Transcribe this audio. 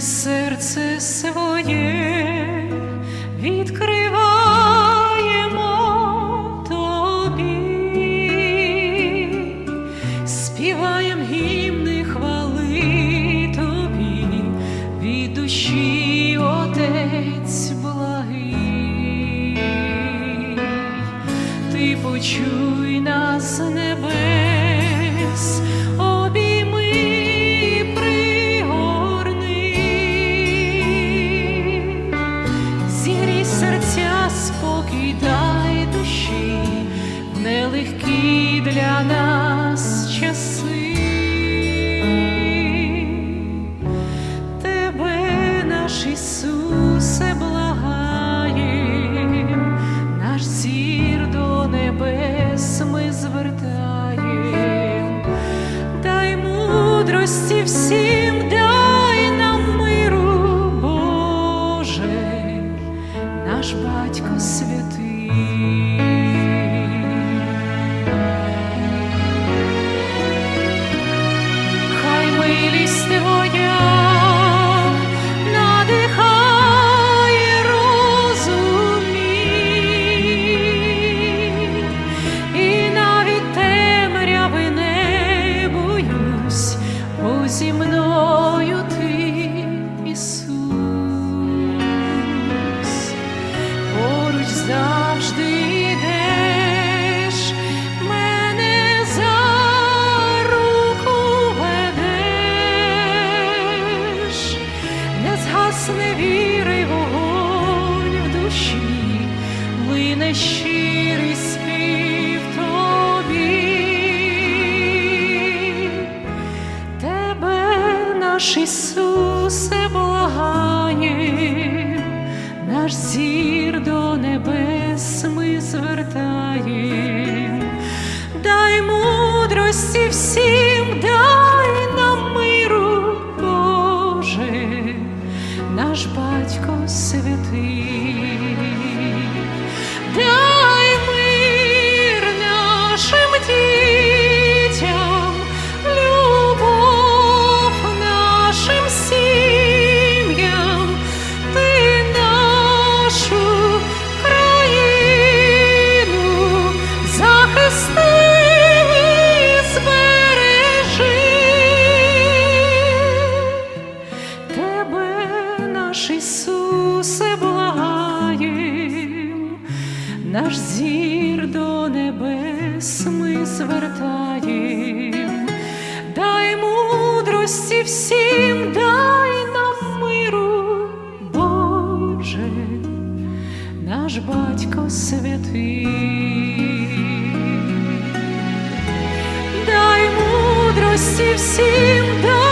серце своє відкриваємо тобі, співаєм гімни хвали тобі, від душі Отець благий, ти почуй нас з для нас. Тебе, наш Ісусе, благаєм, наш зір до небес ми звертаєм, дай мудрості всім, дай нам миру, Боже, наш батько святий. Милість твоя. Надихає розумій, і навіть темряви не боюсь, бо мною ти, поруч завжди наш Ісусе, благає, наш зір до небес ми звертаєм, дай мудрості всім, дай нам миру, Боже, наш батько святий, дай наш Ісусе, благаєм, наш зір до небес ми звертаєм, дай мудрості всім, дай нам миру, Боже, наш батько святий. Дай мудрості всім, дай